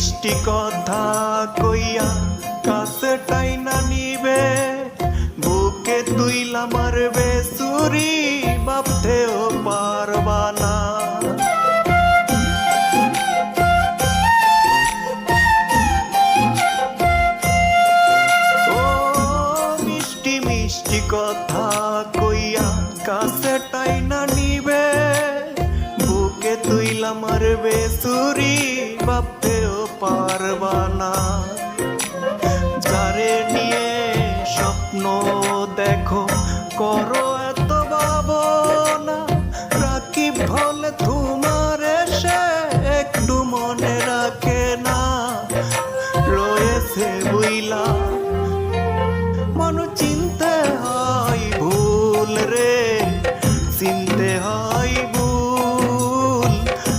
মিষ্টি কথা কইয়া কাছে টাইনা নিবে, বুকে তুইলা মারবে সুরি ভাবতেও পারবা না। মিষ্টি মিষ্টি কথা কইয়া কাছে টাইনা নিবে, বুকে তুইলা মারবে সুরি ভাবতেও পারবা না যারে নিয়ে স্বপ্ন দেখো, করো এত ভাবনা। রাখি হলে তোমার এসে একটু মনে রাখে না। রয়েছে বুইলা। মনু চিনতে হয় ভুল রে, চিনতে হয়